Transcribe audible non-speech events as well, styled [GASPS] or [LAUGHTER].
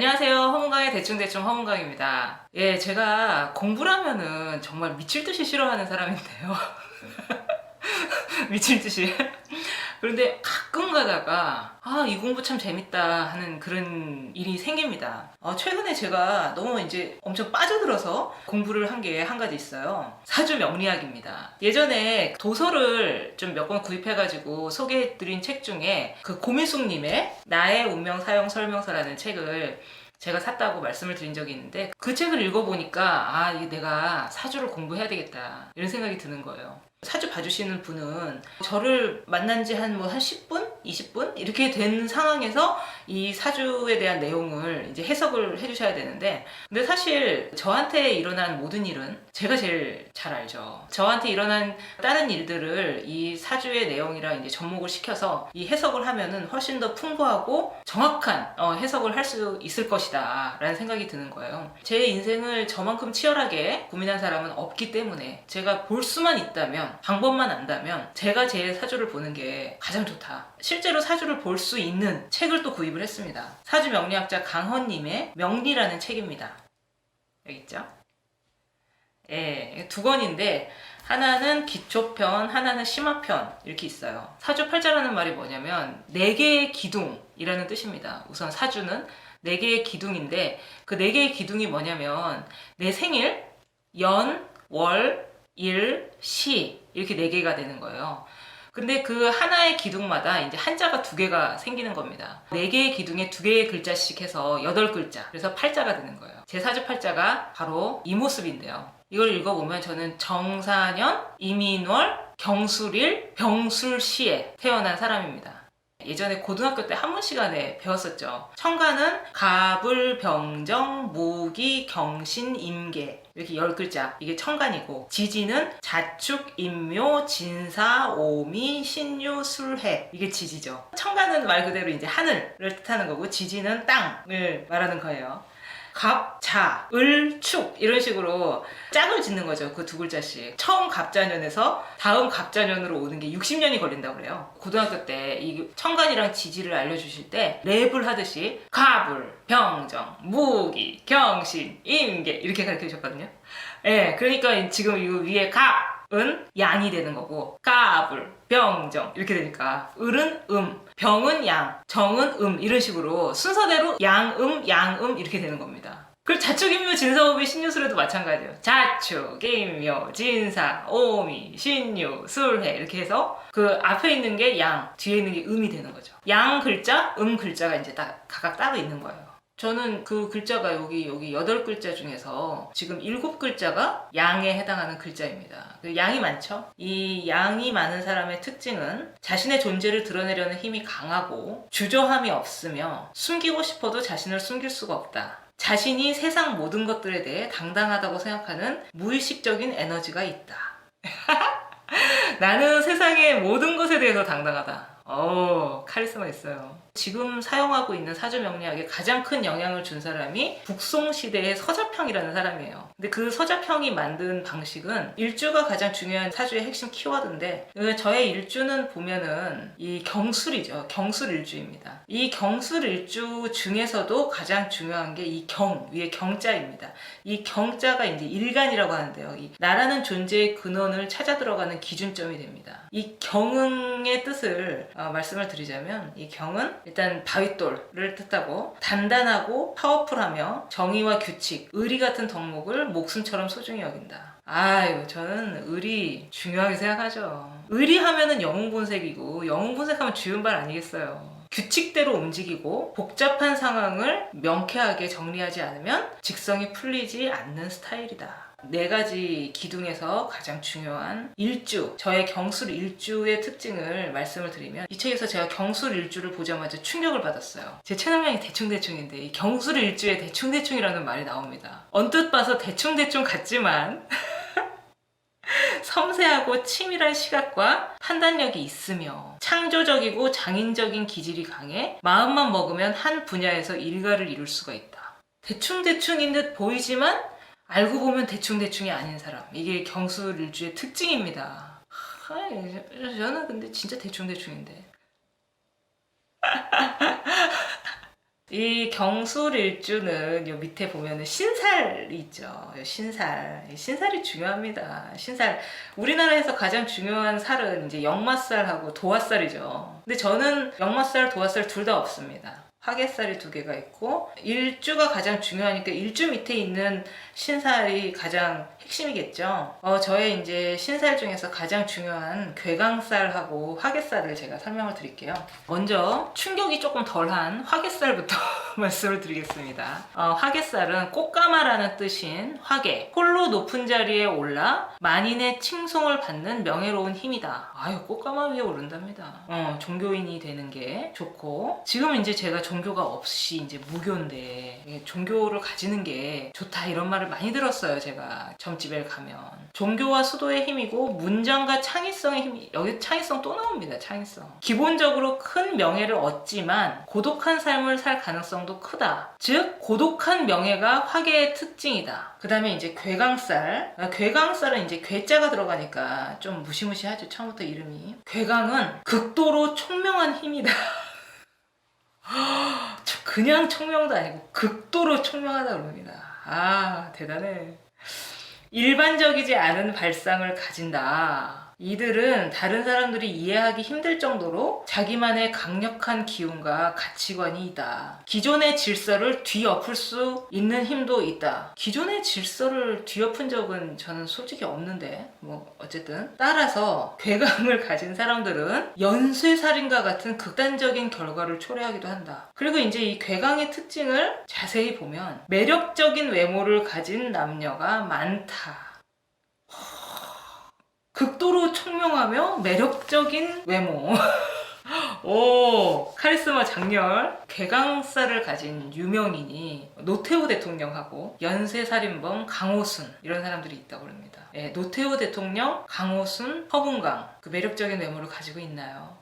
안녕하세요. 허문강의 대충대충 허문강입니다. 예, 제가 공부를 하면은 정말 미칠 듯이 싫어하는 사람인데요. [LAUGHS] 미칠 듯이. 그런데 가끔 가다가, 아, 이 공부 참 재밌다 하는 그런 일이 생깁니다. 어, 최근에 제가 너무 이제 엄청 빠져들어서 공부를 한 게 한 가지 있어요. 사주 명리학입니다. 예전에 도서를 좀 몇 권 구입해가지고 소개해드린 책 중에 그 고민숙님의 나의 운명 사용 설명서라는 책을 제가 샀다고 말씀을 드린 적이 있는데 그 책을 읽어보니까 아 내가 사주를 공부해야 되겠다 이런 생각이 드는 거예요. 사주 봐주시는 분은 저를 만난 지한뭐 한 10분? 20분? 이렇게 된 상황에서 이 사주에 대한 내용을 이제 해석을 해주셔야 되는데 근데 사실 저한테 일어난 모든 일은 제가 제일 잘 알죠. 저한테 일어난 다른 일들을 이 사주의 내용이랑 이제 접목을 시켜서 이 해석을 하면은 훨씬 더 풍부하고 정확한 어, 해석을 할 수 있을 것이다 라는 생각이 드는 거예요. 제 인생을 저만큼 치열하게 고민한 사람은 없기 때문에 제가 볼 수만 있다면 방법만 안다면 제가 제 사주를 보는 게 가장 좋다. 실제로 사주를 볼 수 있는 책을 또 구입을 했습니다. 사주 명리학자 강헌님의 명리라는 책입니다. 여기 있죠? 예, 두 권인데 하나는 기초편, 하나는 심화편 이렇게 있어요. 사주 팔자라는 말이 뭐냐면 네 개의 기둥이라는 뜻입니다. 우선 사주는 네 개의 기둥인데 그 네 개의 기둥이 뭐냐면 내 생일, 연, 월, 일, 시 이렇게 네 개가 되는 거예요. 근데 그 하나의 기둥마다 이제 한자가 두 개가 생기는 겁니다. 네 개의 기둥에 두 개의 글자씩 해서 여덟 글자. 그래서 팔자가 되는 거예요. 제 사주 팔자가 바로 이 모습인데요. 이걸 읽어보면 저는 정사년, 이민월, 경술일, 병술시에 태어난 사람입니다. 예전에 고등학교 때 한문 시간에 배웠었죠. 청가는 갑을, 병정, 모기, 경신, 임계 이렇게 열 글자 이게 청간이고 지지는 자축, 임묘, 진사, 오미, 신유, 술해 이게 지지죠. 청간은 말 그대로 이제 하늘을 뜻하는 거고 지지는 땅을 말하는 거예요. 갑, 자, 을, 축 이런 식으로 짝을 짓는 거죠. 그 두 글자씩. 처음 갑자년에서 다음 갑자년으로 오는 게 60년이 걸린다고 그래요. 고등학교 때 이 청간이랑 지지를 알려주실 때 랩을 하듯이 갑을, 병정, 무기, 경신, 임계 이렇게 가르쳐 주셨거든요. 예, 그러니까 지금 이 위에 갑 은 양이 되는 거고 갑을, 병정 이렇게 되니까 을은 음, 병은 양, 정은 음 이런 식으로 순서대로 양음, 양음 이렇게 되는 겁니다. 그리고 자축, 임묘, 진사, 오미, 신유술에도 마찬가지예요. 자축, 임묘, 진사, 오미, 신유, 술해 이렇게 해서 그 앞에 있는 게 양, 뒤에 있는 게 음이 되는 거죠. 양 글자, 음 글자가 이제 딱 각각 따로 있는 거예요. 저는 그 글자가 여기 여기 여덟 글자 중에서 지금 일곱 글자가 양에 해당하는 글자입니다. 그 양이 많죠? 이 양이 많은 사람의 특징은 자신의 존재를 드러내려는 힘이 강하고 주저함이 없으며 숨기고 싶어도 자신을 숨길 수가 없다. 자신이 세상 모든 것들에 대해 당당하다고 생각하는 무의식적인 에너지가 있다. [LAUGHS] 나는 세상의 모든 것에 대해서 당당하다. 어, 카리스마 있어요. 지금 사용하고 있는 사주 명리학에 가장 큰 영향을 준 사람이 북송 시대의 서자평이라는 사람이에요. 근데 그 서자평이 만든 방식은 일주가 가장 중요한 사주의 핵심 키워드인데 그 저의 일주는 보면은 이 경술이죠. 경술 일주입니다. 이 경술 일주 중에서도 가장 중요한 게 이 경 위에 경자입니다. 이 경자가 이제 일간이라고 하는데요. 이 나라는 존재의 근원을 찾아 들어가는 기준점이 됩니다. 이 경응의 뜻을 어, 말씀을 드리자면 이 경은 일단 바윗돌을 뜻하고 단단하고 파워풀하며 정의와 규칙, 의리 같은 덕목을 목숨처럼 소중히 여긴다. 아유, 저는 의리 중요하게 생각하죠. 의리하면은 영웅본색이고 영웅본색하면 주윤발 아니겠어요. 규칙대로 움직이고 복잡한 상황을 명쾌하게 정리하지 않으면 직성이 풀리지 않는 스타일이다. 네 가지 기둥에서 가장 중요한 일주, 저의 경술 일주의 특징을 말씀을 드리면 이 책에서 제가 경술 일주를 보자마자 충격을 받았어요. 제 채널명이 대충대충인데 이 경술 일주에 대충대충이라는 말이 나옵니다. 언뜻 봐서 대충대충 같지만 [LAUGHS] 섬세하고 치밀한 시각과 판단력이 있으며 창조적이고 장인적인 기질이 강해 마음만 먹으면 한 분야에서 일가를 이룰 수가 있다. 대충대충인 듯 보이지만 알고 보면 대충대충이 아닌 사람. 이게 경술일주의 특징입니다. 하, 저는 근데 진짜 대충대충인데. [LAUGHS] 이 경술일주는 요 밑에 보면은 신살이 있죠. 요 신살. 이 신살이 중요합니다. 신살. 우리나라에서 가장 중요한 살은 이제 역마살하고 도화살이죠. 근데 저는 역마살, 도화살 둘 다 없습니다. 화개살이 두 개가 있고 일주가 가장 중요하니까 일주 밑에 있는 신살이 가장 핵심이겠죠. 어, 저의 이제 신살 중에서 가장 중요한 괴강살하고 화개살을 제가 설명을 드릴게요. 먼저 충격이 조금 덜한 화개살부터 [LAUGHS] 말씀을 드리겠습니다. 어, 화개살은 꽃가마라는 뜻인 화개, 홀로 높은 자리에 올라 만인의 칭송을 받는 명예로운 힘이다. 아유 꽃가마 위에 오른답니다. 어, 종교인이 되는 게 좋고 지금 이제 제가 종교가 없이 이제 무교인데 이게 종교를 가지는 게 좋다 이런 말을 많이 들었어요 제가. 점집에 가면. 종교와 수도의 힘이고 문장과 창의성의 힘이 여기 창의성 또 나옵니다 창의성. 기본적으로 큰 명예를 얻지만 고독한 삶을 살 가능성도 크다. 즉 고독한 명예가 화계의 특징이다. 그 다음에 이제 괴강살. 아, 괴강살은 이제 괴자가 들어가니까 좀 무시무시하죠 처음부터 이름이. 괴강은 극도로 총명한 힘이다. 저 [LAUGHS] [GASPS] 그냥 총명도 아니고 극도로 총명하다 그럽니다. 아, 대단해. 일반적이지 않은 발상을 가진다. 이들은 다른 사람들이 이해하기 힘들 정도로 자기만의 강력한 기운과 가치관이 있다. 기존의 질서를 뒤엎을 수 있는 힘도 있다. 기존의 질서를 뒤엎은 적은 저는 솔직히 없는데, 뭐, 어쨌든. 따라서, 괴감을 [LAUGHS] 가진 사람들은 연쇄살인과 같은 극단적인 결과를 초래하기도 한다. 그리고 이제 이 괴강의 특징을 자세히 보면, 매력적인 외모를 가진 남녀가 많다. 극도로 총명하며 매력적인 외모. [LAUGHS] 오, 카리스마 장렬, 괴강살을 가진 유명인이 노태우 대통령하고 연쇄살인범 강호순 이런 사람들이 있다고 합니다. 예, 노태우 대통령, 강호순, 허bun강 그 매력적인 외모를 가지고 있나요?